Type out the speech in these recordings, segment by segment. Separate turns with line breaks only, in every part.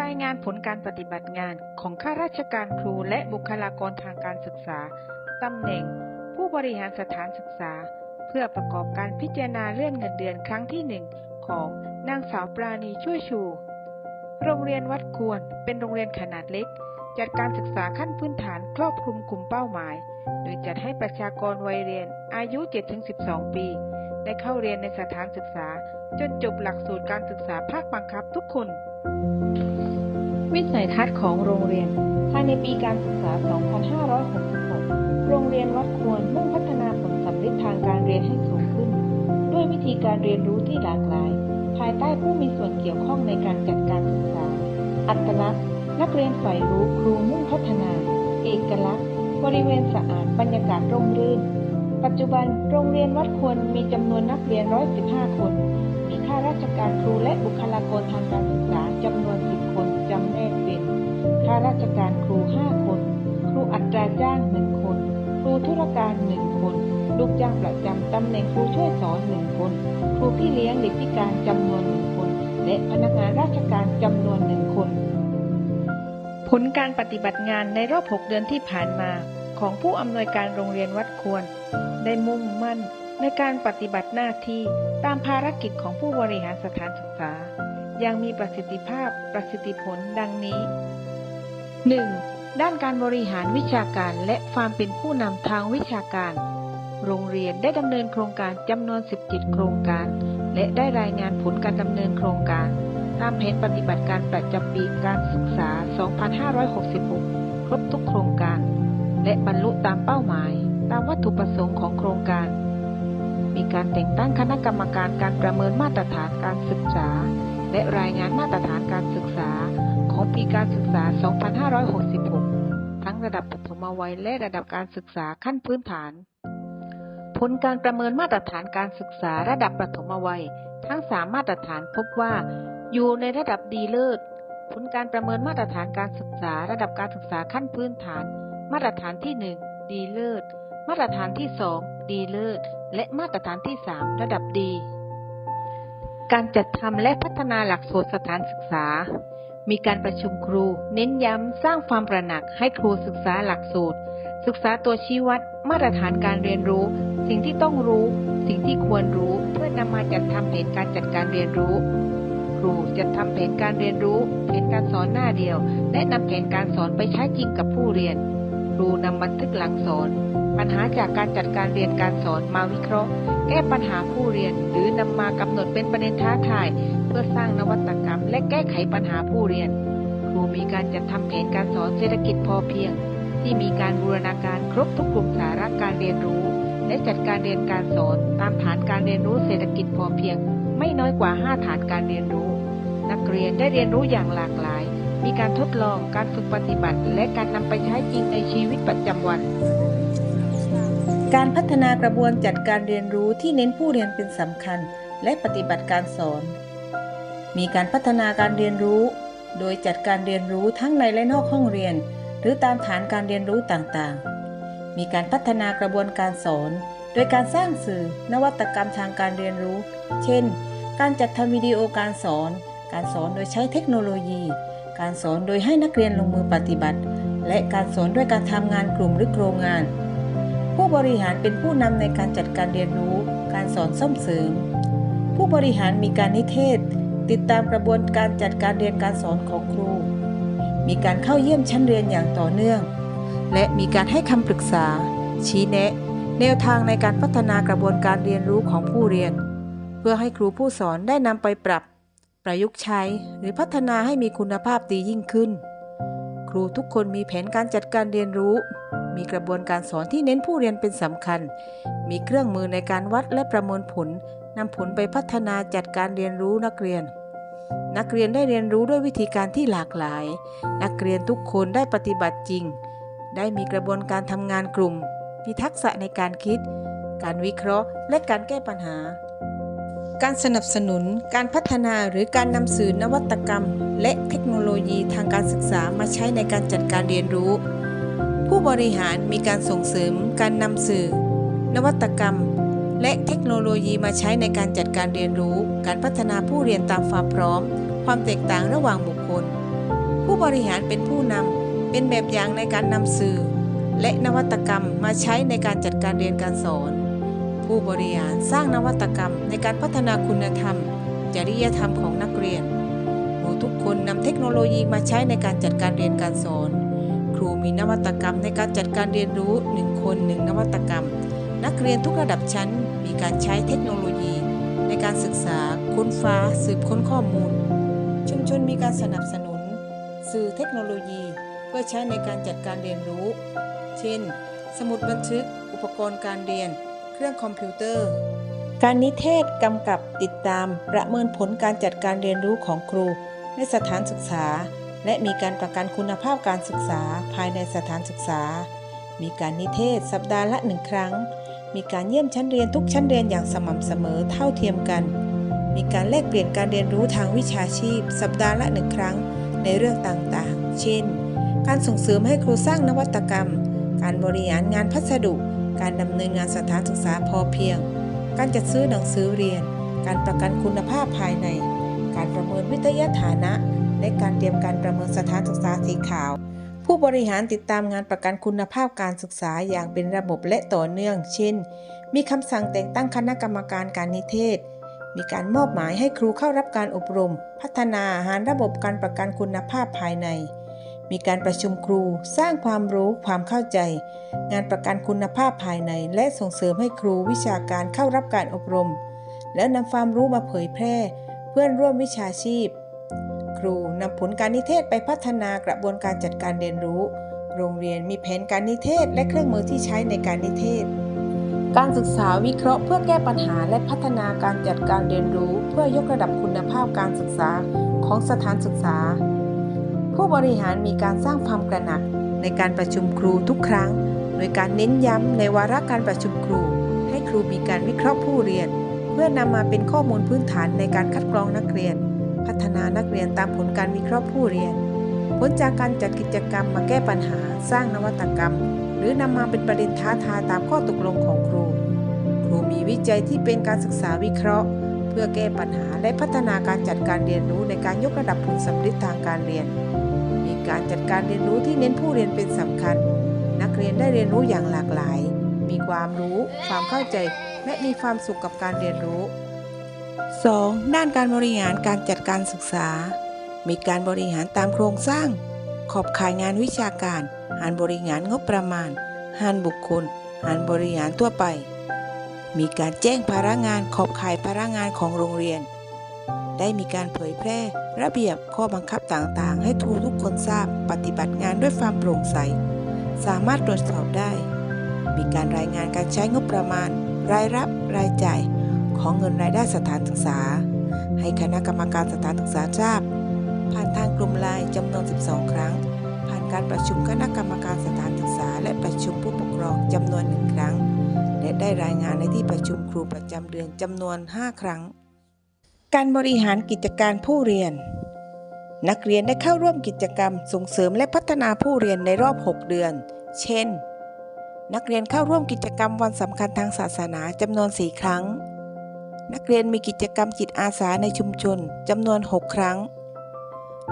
รายงานผลการปฏิบัติงานของข้าราชการครูและบุคลากรทางการศึกษา ตำแหน่ง ผู้บริหารสถานศึกษา เพื่อประกอบการพิจารณาเลื่อนเงินเดือนครั้งที่หนึ่งของนางสาวปราณีช่วยชู โรงเรียนวัดควรเป็นโรงเรียนขนาดเล็ก จัดการศึกษาขั้นพื้นฐานครอบคลุมกลุ่มเป้าหมาย โดยจัดให้ประชากรวัยเรียนอายุ 7-12 ปีได้เข้าเรียนในสถานศึกษา จนจบหลักสูตรการศึกษาภาคบังคับทุกคน วิสัยทัศน์ของโรงเรียน ภายในปีการศึกษา 2566 โรงเรียนวัดควรมุ่งพัฒนาผลสำเร็จทางการเรียนให้สูงขึ้น ด้วยวิธีการเรียนรู้ที่หลากหลาย ภายใต้ผู้มีส่วนเกี่ยวข้องในการจัดการศึกษา อัตลักษณ์ นักเรียนใฝ่รู้ครูมุ่งพัฒนา เอกลักษณ์ บริเวณสะอาดบรรยากาศร่มรื่น ปัจจุบันโรงเรียนวัดควรมีจำนวนนักเรียน 115 คนาราชการครูและบุคลากรทางการศึกษาจำนวน 10 คนจำแนกเป็นข้าราชการครู 5 คน ครูอัตราจ้าง 1 คน ครูธุรการ 1 คน ลูกจ้างประจำตำแหน่งครูช่วยสอน 1 คน ครูพี่เลี้ยงเด็กพิการจำนวน 1 คน และพนักงานราชการจำนวน 1 คน ผลการปฏิบัติงานในรอบ 6 เดือนที่ผ่านมาของผู้อำนวยการโรงเรียนวัดควร ได้มุ่งมั่น ในการปฏิบัติหน้าที่ตามภารกิจของผู้บริหารสถานศึกษาย่างมีประสิทธิภาพประสิทธิผลดังนี้ 1. ด้านการบริหารวิชาการและความเป็นผู้นำทางวิชาการ โรงเรียนได้ดำเนินโครงการจำนวน 17 โครงการ และได้รายงานผลการดำเนินโครงการ ตามแผนปฏิบัติการประจำปีการศึกษา 2566 ครบทุกโครงการ และบรรลุตามเป้าหมาย ตามวัตถุประสงค์ของโครงการ มีการแต่งตั้งคณะกรรมการการประเมินมาตรฐานการศึกษา และรายงานมาตรฐานการศึกษา ของปีการศึกษา 2566 ทั้งระดับปฐมวัยและระดับการศึกษาขั้นพื้นฐาน ผลการประเมินมาตรฐานการศึกษาระดับประถมวัย ทั้ง 3 มาตรฐานพบว่า อยู่ในระดับดีเลิศ ผลการประเมินมาตรฐานการศึกษา ระดับการศึกษาขั้นพื้นฐาน มาตรฐานที่ 1 ดีเลิศ มาตรฐานที่ 2 ดีเลิศ และมาตรฐานที่ 3 ระดับดี การจัดทำและพัฒนาหลักสูตรสถานศึกษา มีการประชุมครู เน้นย้ำสร้างความประหนักให้ครูศึกษาหลักสูตร ศึกษาตัวชี้วัด มาตรฐานการเรียนรู้ สิ่งที่ต้องรู้ สิ่งที่ควรรู้ เพื่อนำมาจัดทำแผนการจัดการเรียนรู้ ครูจะทำแผนการเรียนรู้ แผนการสอนหน้าเดียว และนำแผนการสอนไปใช้จริงกับผู้เรียน ครูนำบันทึกหลังสอน ปัญหาจากการจัดการเรียนการสอนมาวิเคราะห์ แก้ปัญหาผู้เรียน หรือนำมากำหนดเป็นประเด็นท้าทาย เพื่อสร้างนวัตกรรม และแก้ไขปัญหาผู้เรียน ครูมีการจัดทำแผนการสอนเศรษฐกิจพอเพียง ที่มีการบูรณาการครบทุกกลุ่มสาระการเรียนรู้ และจัดการเรียนการสอน ตามฐานการเรียนรู้เศรษฐกิจพอเพียง ไม่น้อยกว่า 5 ฐานการเรียนรู้ นักเรียนได้เรียนรู้อย่างหลากหลายมีการทดลองการฝึกปฏิบัติ และการนำไปใช้จริงในชีวิตประจำวัน การพัฒนากระบวนจัดการเรียนรู้ที่เน้นผู้เรียนเป็นสำคัญ และปฏิบัติการสอน มีการพัฒนาการเรียนรู้ โดยจัดการเรียนรู้ทั้งในและนอกห้องเรียน หรือตามฐานการเรียนรู้ต่างๆ มีการพัฒนากระบวนการสอน โดยการสร้างสื่อ นวัตกรรมทางการเรียนรู้ เช่น การจัดทำวิดีโอการสอน การสอนโดยใช้เทคโนโลยี การสอนโดยให้นักเรียนลงมือปฏิบัติ และการสอนด้วยการทำงานกลุ่มหรือโครงงาน ผู้บริหารเป็นผู้นำในการจัดการเรียนรู้ การสอนส่อมเสริม ผู้บริหารมีการนิเทศ ติดตามกระบวนการจัดการเรียนการสอนของครู มีการเข้าเยี่ยมชั้นเรียนอย่างต่อเนื่อง และมีการให้คำปรึกษา ชี้แนะ แนวทางในการพัฒนากระบวนการเรียนรู้ของผู้เรียน เพื่อให้ครูผู้สอนได้นำไปปรับ ประยุกต์ใช้ หรือพัฒนาให้มีคุณภาพดียิ่งขึ้น ครูทุกคนมีแผนการจัดการเรียนรู้ มีกระบวนการสอนที่เน้นผู้เรียนเป็นสำคัญ มีเครื่องมือในการวัดและประเมินผลนำผลไปพัฒนาจัดการเรียนรู้นักเรียน นักเรียนได้เรียนรู้ด้วยวิธีการที่หลากหลาย นักเรียนทุกคนได้ปฏิบัติจริง ได้มีกระบวนการทำงานกลุ่ม มีทักษะในการคิด การวิเคราะห์ และการแก้ปัญหา การสนับสนุน การพัฒนาหรือการนำสื่อนวัตกรรม และเทคโนโลยีทางการศึกษามาใช้ในการจัดการเรียนรู้ ผู้บริหารมีการส่งเสริมการนำสื่อ นวัตกรรม และเทคโนโลยีมาใช้ในการจัดการเรียนรู้ การพัฒนาผู้เรียนตามความพร้อม ความแตกต่างระหว่างบุคคล
ผู้บริหารเป็นผู้นำเป็นแบบอย่างในการนำสื่อ และนวัตกรรมมาใช้ในการจัดการเรียนการสอน ผู้บริหารสร้างนวัตกรรมในการพัฒนาคุณธรรม จริยธรรมของนักเรียนครูทุกคนนำเทคโนโลยีมาใช้ในการจัดการเรียนการสอน ครูมีนวัตกรรมในการจัดการเรียนรู้หนึ่งคนหนึ่งนวัตกรรม นักเรียนทุกระดับชั้น มีการใช้เทคโนโลยี ในการศึกษา ค้นฟ้า สืบค้นข้อมูล ชุมชนมีการสนับสนุน สื่อเทคโนโลยี เพื่อใช้ในการจัดการเรียนรู้ เช่น สมุดบันทึก อุปกรณ์การเรียน เครื่องคอมพิวเตอร์ การนิเทศกำกับติดตาม ประเมินผลการจัดการเรียนรู้ของครูในสถานศึกษา และมีการประกันคุณภาพการศึกษาภายในสถานศึกษา มีการนิเทศสัปดาห์ละหนึ่งครั้ง มีการเยี่ยมชั้นเรียนทุกชั้นเรียนอย่างสม่ำเสมอเท่าเทียมกัน มีการแลกเปลี่ยนการเรียนรู้ทางวิชาชีพ สัปดาห์ละหนึ่งครั้ง ในเรื่องต่างๆ เช่น การส่งเสริมให้ครูสร้างนวัตกรรม การบริหารงานพัสดุ การดำเนินงานสถานศึกษาพอเพียง การจัดซื้อหนังสือเรียน การประกันคุณภาพภายใน การประเมินวิทยาฐานะ และการเตรียมการประเมินสถานศึกษาสีขาว ผู้บริหารติดตามงานประกันคุณภาพการศึกษาอย่างเป็นระบบและต่อเนื่อง เช่น มีคำสั่งแต่งตั้งคณะกรรมการการนิเทศ มีการมอบหมายให้ครูเข้ารับการอบรม พัฒนาหารระบบการประกันคุณภาพภายใน มีการประชุมครูสร้างความรู้ความเข้าใจ งานประกันคุณภาพภายใน และส่งเสริมให้ครูวิชาการเข้ารับการอบรม แล้วนำความรู้มาเผยแพร่ เพื่อนร่วมวิชาชีพ ครูนำผลการนิเทศไปพัฒนากระบวนการจัดการเรียนรู้ โรงเรียนมีแผนการนิเทศและเครื่องมือที่ใช้ในการนิเทศ การศึกษาวิเคราะห์เพื่อแก้ปัญหาและพัฒนาการจัดการเรียนรู้ เพื่อยกระดับคุณภาพการศึกษาของสถานศึกษา ผู้บริหารมีการสร้างความกระหนักในการประชุมครูทุกครั้ง โดยการเน้นย้ำในวาระการประชุมครู ให้ครูมีการวิเคราะห์ผู้เรียน เพื่อนำมาเป็นข้อมูลพื้นฐานในการคัดกรองนักเรียน พัฒนานักเรียนตามผลการวิเคราะห์ผู้เรียน ผลจากการจัดกิจกรรมมาแก้ปัญหา สร้างนวัตกรรม หรือนำมาเป็นประเด็นท้าทายตามข้อตกลงของครู ครูมีวิจัยที่เป็นการศึกษาวิเคราะห์ เพื่อแก้ปัญหาและพัฒนาการจัดการเรียนรู้ในการยกระดับผลสำลิดทางการเรียน มีการจัดการเรียนรู้ที่เน้นผู้เรียนเป็นสำคัญ นักเรียนได้เรียนรู้อย่างหลากหลาย มีความรู้ ความเข้าใจ และมีความสุขกับการเรียนรู้ 2. ด้านการบริหารการจัดการศึกษา มีการบริหารตามโครงสร้าง ขอบข่ายงานวิชาการหารบริหารงบประมาณหารบุคคลหารบริหารทั่วไป มีการแจ้งภาระงานขอบข่ายภาระงานของโรงเรียน ได้มีการเผยแพร่ ระเบียบข้อบังคับต่างๆ ให้ทุกทุกคนทราบปฏิบัติงานด้วยความโปร่งใส สามารถตรวจสอบได้ มีการรายงานการใช้งบประมาณ รายรับ รายจ่าย ของเงินรายได้สถานศึกษา ให้คณะกรรมการสถานศึกษาทราบ ผ่านทางกลุ่มไลน์จำนวน 12 ครั้ง ผ่านการประชุมคณะกรรมการสถานศึกษา และประชุมผู้ปกครองจำนวนหนึ่งครั้ง และได้รายงานในที่ประชุมครูประจำเดือนจำนวน 5 ครั้ง การบริหารกิจการผู้เรียน นักเรียนได้เข้าร่วมกิจกรรมส่งเสริมและพัฒนาผู้เรียนในรอบ 6 เดือน เช่นนักเรียนเข้าร่วมกิจกรรมวันสำคัญทางศาสนาจำนวน 4 ครั้ง นักเรียนมีกิจกรรมจิตอาสาในชุมชนจำนวน 6 ครั้ง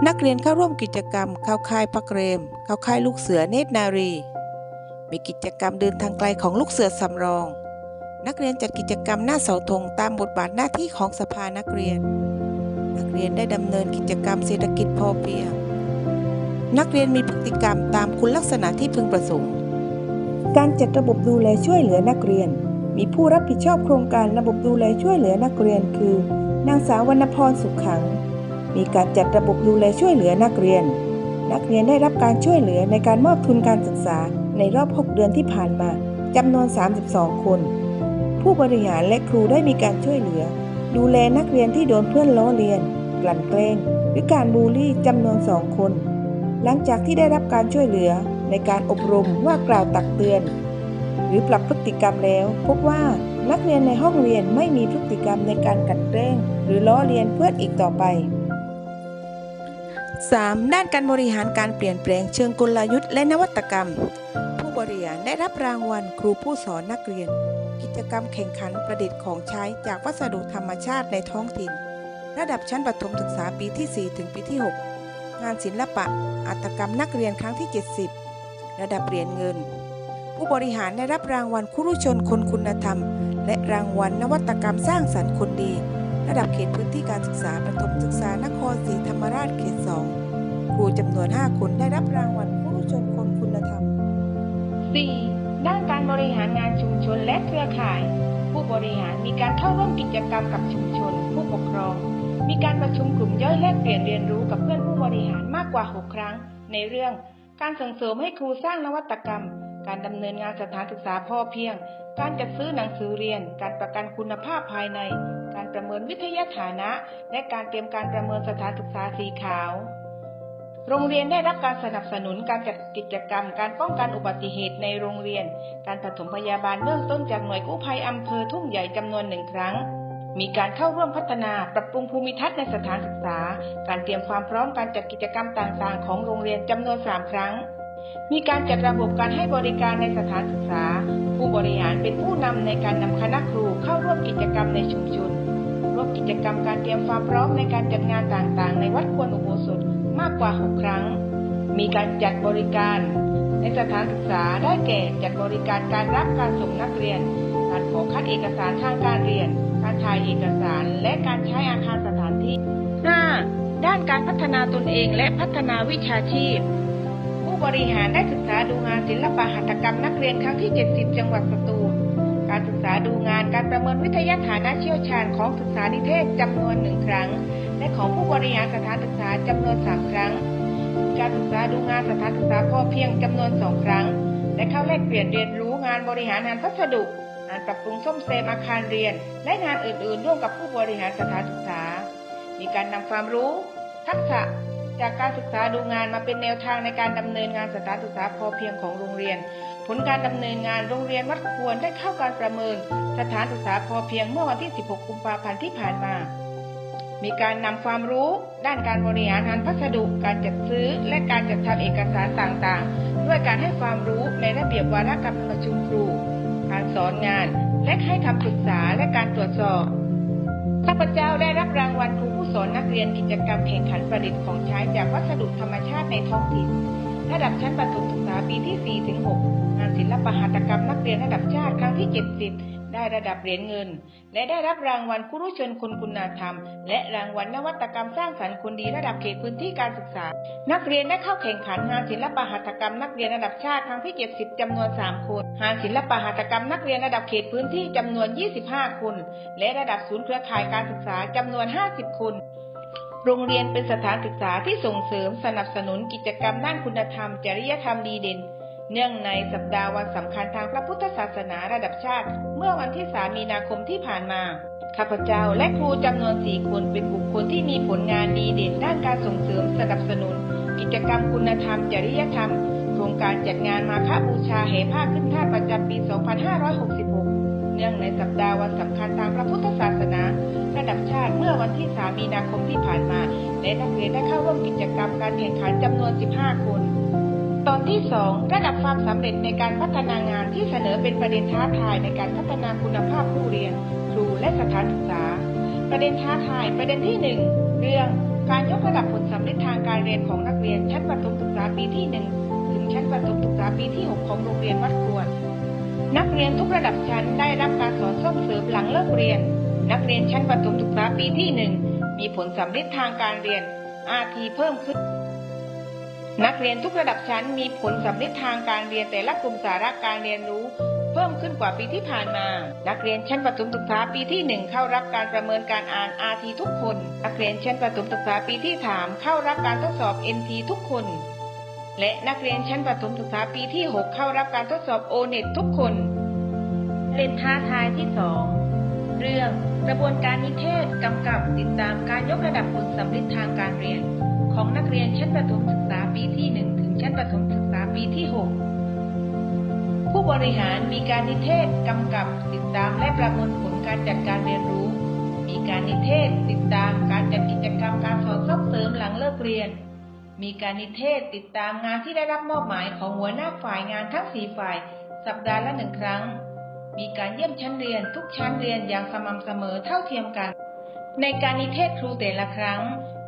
นักเรียนเข้าร่วมกิจกรรมเข้าค่ายพักเรม เข้าค่ายลูกเสือเนตรนารี มีกิจกรรมเดินทางไกลของลูกเสือสำรอง นักเรียนจัดกิจกรรมหน้าเสาธงตามบทบาทหน้าที่ของสภานักเรียน นักเรียนได้ดำเนินกิจกรรมเศรษฐกิจพอเพียง นักเรียนมีพฤติกรรมตามคุณลักษณะที่พึงประสงค์ การจัดระบบดูแลช่วยเหลือนักเรียน มีผู้รับผิดชอบโครงการระบบดูแลช่วยเหลือนักเรียนคือ นางสาววรรณพรสุขขัง มีการจัดระบบดูแลช่วยเหลือนักเรียน นักเรียนได้รับการช่วยเหลือในการมอบทุนการศึกษาในรอบ 6 เดือนที่ผ่านมาจำนวน 32 คน ผู้บริหารและครูได้มีการช่วยเหลือ ดูแลนักเรียนที่โดนเพื่อนล้อเลียน กลั่นแกล้งหรือการบูลลี่จำนวนสองคน หลังจากที่ได้รับการช่วยเหลือในการอบรมว่ากล่าวตักเตือน หรือปรับพฤติกรรมแล้ว พบว่านักเรียนในห้องเรียนไม่มีพฤติกรรมในการกลันแกล้ง หรือล้อเลียนเพื่อนอีกต่อไป 3. ด้านการบริหารการเปลี่ยนแปลงเชิงกลยุทธ์และนวัตกรรม ผู้บริหารได้รับรางวัลครูผู้สอนนักเรียน กิจกรรมแข่งขันประดิษฐ์ของใช้จากวัสดุธรรมชาติในท้องถิ่น ระดับชั้นประถมศึกษาปีที่ 4 ถึงปีที่ 6 งานศิลปะ อัตกรรมนักเรียนครั้งที่ 70 ระดับเหรียญเงิน ผู้บริหารได้รับรางวัลคุรุชนคนคุณธรรม และรางวัลนวัตกรรมสร้างสรรค์คนดี ระดับเขตพื้นที่การศึกษาประถมศึกษานครศรีธรรมราชเขต 2 ครูจำนวน 5 คนได้รับรางวัลคุรุชนคนคุณธรรม
4. ด้านการบริหารงานชุมชนและเครือข่าย ผู้บริหารมีการเข้าร่วมกิจกรรมกับชุมชน ผู้ปกครอง มีการประชุมกลุ่มย่อยแลกเปลี่ยนเรียนรู้กับเพื่อนผู้บริหารมากกว่า 6 ครั้ง ในเรื่อง การส่งเสริมให้ครูสร้างนวัตกรรม การดำเนินงานสถานศึกษาพ่อเพียง การจัดซื้อหนังสือเรียน การประกันคุณภาพภายใน การประเมินวิทยาฐานะ และการเตรียมการประเมินสถานศึกษาสีขาว โรงเรียนได้รับการสนับสนุนการจัดกิจกรรม การป้องกันอุบัติเหตุในโรงเรียน การปฐมพยาบาลเบื้องต้นจากหน่วยกู้ภัยอำเภอทุ่งใหญ่จำนวนหนึ่งครั้งมีการเข้าร่วมพัฒนาปรับปรุงภูมิทัศน์ในสถานศึกษา การเตรียมความพร้อมการจัดกิจกรรมต่างๆ ของโรงเรียนจำนวนสามครั้ง มีการจัดระบบการให้บริการในสถานศึกษา ผู้บริหารเป็นผู้นำในการนำคณะครูเข้าร่วมกิจกรรมในชุมชนร่วมกิจกรรมการเตรียมความพร้อมในการจัดงานต่างๆ ในวัดควรอุโบสถมากกว่า 6 ครั้ง มีการจัดบริการ ในสถานศึกษาได้แก่จัดบริการการรับการส่งนักเรียน การขอคัดเอกสารทางการเรียน การถ่ายเอกสารและการใช้อาคารสถานที่ 5. ด้านการพัฒนาตนเองและพัฒนาวิชาชีพ ผู้บริหารได้ศึกษาดูงานศิลปะหัตถกรรมนักเรียนครั้งที่ 70 จังหวัดสตูล การศึกษาดูงานการประเมินวิทยาฐานะเชี่ยวชาญของศึกษานิเทศจำนวนหนึ่งครั้ง และของผู้บริหารสถานศึกษาจำนวนสามครั้ง การศึกษาดูงานสถานศึกษาพ่อเพียงจำนวนสองครั้ง และเข้าแลกเปลี่ยนเรียนรู้งานบริหารงานพัสดุงานปรับปรุงซ่อมแซมอาคารเรียน และงานอื่นๆ ร่วมกับผู้บริหารสถานศึกษา มีการนำความรู้ ทักษะ จากการศึกษาดูงานมาเป็นแนวทางในการดำเนินงานสถานศึกษาพอเพียงของโรงเรียน ผลการดำเนินงานโรงเรียนวัดควรได้เข้าการประเมิน สถานศึกษาพอเพียงเมื่อวันที่ 16 กุมภาพันธ์ที่ผ่านมา มีการนำความรู้ด้านการบริหารงานพัสดุ การจัดซื้อ และการจัดทำเอกสารต่างๆ ด้วยการให้ความรู้ในระเบียบวาระการประชุมครู การสอนงาน และให้คำปรึกษาและการตรวจสอบ ข้าพเจ้าได้รับรางวัลครูผู้สอนนักเรียนกิจกรรมแข่งขันประดิษฐ์ของใช้จากวัสดุธรรมชาติในท้องถิ่น ระดับชั้นประถมศึกษาปีที่ 4 ถึง 6 งานศิลปหัตถกรรมนักเรียนระดับชาติครั้งที่ 70 ได้ระดับเหรียญเงิน และได้รับรางวัลครูชนคนคุณธรรม และรางวัลนวัตกรรมสร้างสรรค์คนดีระดับเขตพื้นที่การศึกษา นักเรียนได้เข้าแข่งขันงานศิลปหัตถกรรมนักเรียนระดับชาติครั้งที่ 70จำนวน 3 คนงานศิลปหัตถกรรมนักเรียนระดับเขตพื้นที่จำนวน 25 คน และระดับศูนย์เครือข่ายการศึกษาจำนวน 50 คนโรงเรียนเป็นสถานศึกษาที่ส่งเสริมสนับสนุนกิจกรรมด้านคุณธรรม จริยธรรมดีเด่น เนื่องในสัปดาห์วันสำคัญทางพระพุทธ นาระดับชาติ เมื่อวันที่ 3 มีนาคมที่ผ่านมา ข้าพเจ้าและครูจำนวน 4 คนเป็นบุคคลที่มีผลงานดีเด่นด้านการส่งเสริมสนับสนุน กิจกรรมคุณธรรม จริยธรรม โครงการจัดงานมาฆบูชาแห่ผ้าขึ้นท่าตุประจำปี 2566 เนื่องในสัปดาห์วันสำคัญทางพระพุทธศาสนา ระดับชาติเมื่อวันที่ 3 มีนาคมที่ผ่านมา และนักเรียนได้เข้าร่วมกิจกรรมการแข่งขันจำนวน 15 คน ตอนที่ 2 ระดับความสำเร็จในการพัฒนางานที่เสนอเป็นประเด็นท้าทายในการพัฒนาคุณภาพผู้เรียน ครูและสถานศึกษา ประเด็นท้าทายประเด็นที่ 1 เรื่องการยกระดับผลสำเร็จทางการเรียนของนักเรียนชั้นประถมศึกษาปีที่ 1 ถึงชั้นประถมศึกษาปีที่ 6 ของโรงเรียนวัดควร นักเรียนทุกระดับชั้นได้รับการสอนส่งเสริมหลังเลิกเรียน นักเรียนชั้นประถมศึกษาปีที่ 1 มีผลสำเร็จทางการเรียนอาทีเพิ่มขึ้น นักเรียนทุกระดับชั้นมีผลสำเร็จทางการเรียนแต่ละกลุ่มสาระการเรียนรู้ เพิ่มขึ้นกว่าปีที่ผ่านมา นักเรียนชั้นประถมศึกษาปีที่ 1 เข้ารับการประเมินการอ่าน RT ทุกคน นักเรียนชั้นประถมศึกษาปีที่ 3 เข้ารับการทดสอบ NT ทุกคน และนักเรียนชั้นประถมศึกษาปีที่ 6 เข้ารับการทดสอบ O-NET ทุกคน เล่นท้าทายที่ 2 เรื่องกระบวนการนิเทศกำกับติดตามการยกระดับผลสำเร็จทางการเรียน ของนักเรียนชั้นประถมศึกษาปีที่ 1 ถึงชั้นประถมศึกษาปีที่ 6 ผู้บริหารมีการนิเทศกำกับติดตามและประเมินผลการจัดการเรียนรู้ มีการนิเทศติดตามการจัดกิจกรรมการสอนส่งเสริมหลังเลิกเรียน มีการนิเทศติดตามงานที่ได้รับมอบหมายของหัวหน้าฝ่ายงานทั้งสี่ฝ่าย สัปดาห์ละหนึ่งครั้ง มีการเยี่ยมชั้นเรียนทุกชั้นเรียนอย่างสม่ำเสมอเท่าเทียมกัน ในการนิเทศครูแต่ละครั้ง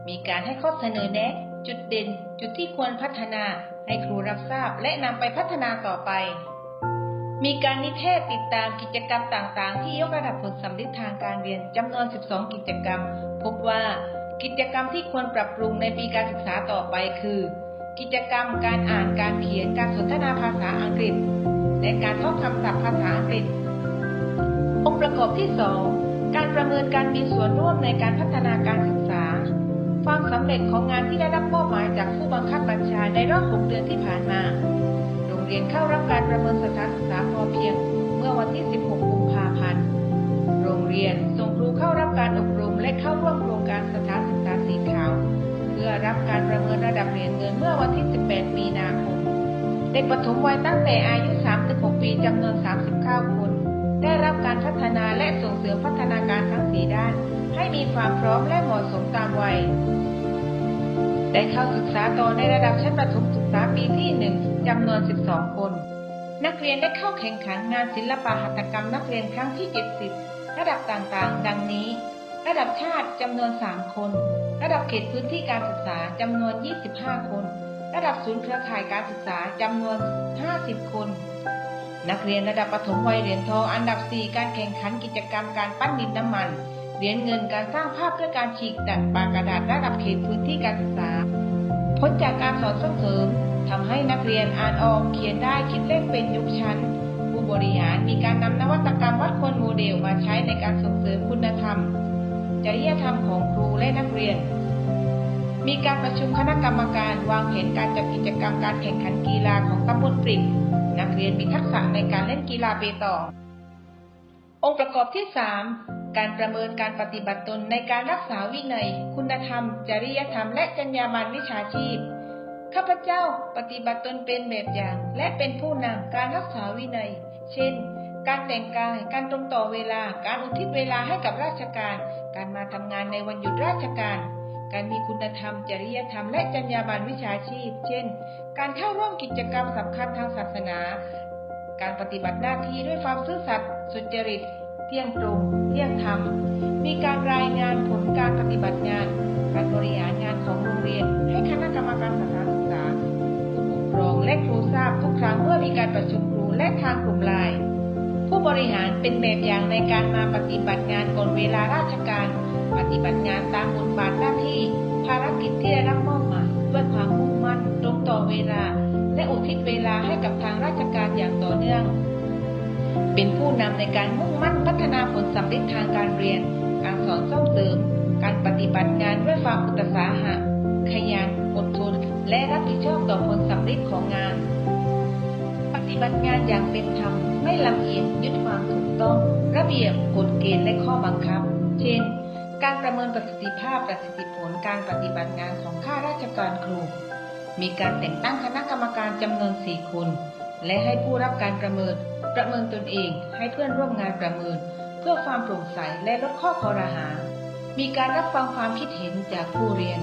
มีการให้ข้อเสนอแนะ จุดเด่น จุดที่ควรพัฒนา ให้ครูรับทราบและนำไปพัฒนาต่อไป มีการนิเทศติดตามกิจกรรมต่างๆ ที่ยกระดับผลสำลิดทางการเรียนจำนวน 12 กิจกรรม พบว่ากิจกรรมที่ควรปรับปรุงในปีการศึกษาต่อไปคือ กิจกรรมการอ่านการเขียนการสนทนาภาษาอังกฤษ และการท่องคำศัพท์ภาษาอังกฤษ องค์ประกอบที่ 2 การประเมินการมีส่วนร่วมในการพัฒนาการศึกษา ความสำเร็จของงานที่ได้รับมอบหมายจากผู้บังคับบัญชาในรอบ 6 เดือนที่ผ่านมา โรงเรียนเข้ารับการประเมินสถานศึกษาพอเพียง เมื่อวันที่ 16 กุมภาพันธ์ โรงเรียนส่งครูเข้ารับการอบรมและเข้าร่วมโครงการสถานศึกษาสีขาว เพื่อรับการประเมินระดับเหรียญเงินเมื่อวันที่ 18 มีนาคม เด็กปฐมวัยตั้งแต่อายุ 3-6 ปีจำนวน 39 คน ได้รับการพัฒนาและส่งเสริมพัฒนาการทั้ง 4 ด้าน ให้มีความพร้อมและเหมาะสมตามวัย ได้เข้าศึกษาต่อในระดับชั้นประถมศึกษาปีที่1จำนวน 12 คน นักเรียนได้เข้าแข่งขันงานศิลปะหัตถกรรมนักเรียนครั้งที่ 70 ระดับต่างๆ ดังนี้ ระดับชาติจำนวน 3 คน ระดับเขตพื้นที่การศึกษาจำนวน 25 คน ระดับศูนย์เครือข่ายการศึกษาจำนวน 50 คนนักเรียนระดับประถมวัยเหรียญทองอันดับ 4 การแข่งขันกิจกรรมการปั้นดินน้ำมัน เหรียญเงินการสร้างภาพด้วยการฉีกดัดปากกระดาษระดับเขตพื้นที่การศึกษา ผลจากการสอนส่งเสริมทำให้นักเรียนอ่านออกเขียนได้คิดเลขเป็นยุคชั้น ผู้บริหารมีการนำนวัตกรรมวัดคนโมเดลมาใช้ในการส่งเสริมคุณธรรม จริยธรรมของครูและนักเรียน มีการประชุมคณะกรรมการวางแผนการจัดกิจกรรมการแข่งขันกีฬาของตำบลปริก นักเรียนมีทักษะในการเล่นกีฬาเปตอง องค์ประกอบที่ 3 การประเมินการปฏิบัติตนในการรักษาวินัย คุณธรรม จริยธรรม และจรรยาบรรณวิชาชีพ ข้าพเจ้าปฏิบัติตนเป็นแบบอย่าง และเป็นผู้นำการรักษาวินัย เช่น การแต่งกาย การตรงต่อเวลา การอุทิศเวลาให้กับราชการ การมาทำงานในวันหยุดราชการ การมีคุณธรรม จริยธรรม และจรรยาบรรณวิชาชีพ เช่น การเข้าร่วมกิจกรรมสำคัญทางศาสนา การปฏิบัติหน้าที่ด้วยความซื่อสัตย์สุจริต เที่ยงตรงเที่ยงธรรม มีการรายงานผลการปฏิบัติงาน การบริหารงานของโรงเรียน ให้คณะกรรมการสถานศึกษาผู้ปกครองและครูทราบทุกครั้งเมื่อมีการประชุมครูและทางกลุ่มไลน์ผู้บริหารเป็นแบบอย่างในการมาปฏิบัติงานก่อนเวลาราชการ ปฏิบัติงานตามบทบาทหน้าที่ ภารกิจที่ได้รับมอบหมายด้วยความมุ่งมั่นตรงต่อเวลา และอุทิศเวลาให้กับทางราชการอย่างต่อเนื่อง เป็นผู้นำในการมุ่งมั่นพัฒนาผลสำเร็จทางการเรียน การสอนส่งเสริม การปฏิบัติงานด้วยความอุตสาหะ ขยัน อดทน และรับผิดชอบต่อผลสำเร็จของงาน ปฏิบัติงานอย่างเป็นธรรม ไม่ลำเอียงยึดความถูกต้อง ระเบียบ กฎเกณฑ์ และข้อบังคับ เช่น การประเมินประสิทธิภาพ ประสิทธิผล การปฏิบัติงานของข้าราชการครู มีการแต่งตั้งคณะกรรมการจำนวน4คน และให้ผู้รับการประเมิน ประเมินตนเองให้เพื่อนร่วมงานประเมิน เพื่อความโปร่งใสและลดข้อคอรหา มีการรับฟังความคิดเห็นจากผู้เรียน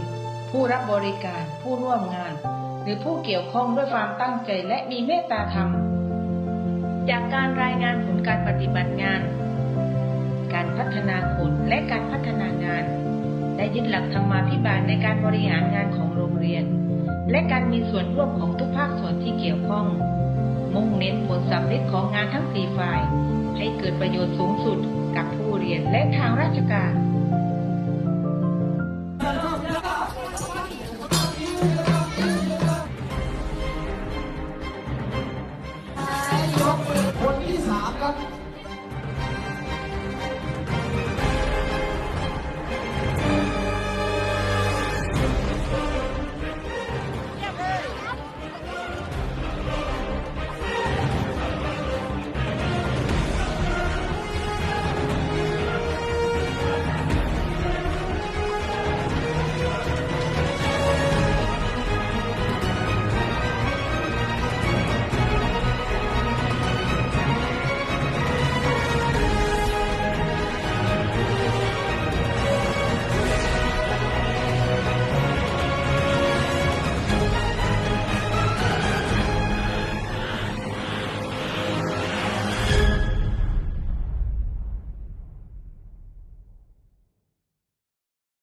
ผู้รับบริการ ผู้ร่วมงาน หรือผู้เกี่ยวข้องด้วยความตั้งใจและมีเมตตาธรรม จากการรายงานผลการปฏิบัติงาน การพัฒนาผลและการพัฒนางาน ได้ยึดหลักธรรมาภิบาลในการบริหารงานของโรงเรียน และการมีส่วนร่วมของทุกภาคส่วนที่เกี่ยวข้อง มุ่งเน้นผลสำเร็จของงานทั้งสี่ฝ่าย ให้เกิดประโยชน์สูงสุดกับผู้เรียนและทางราชการ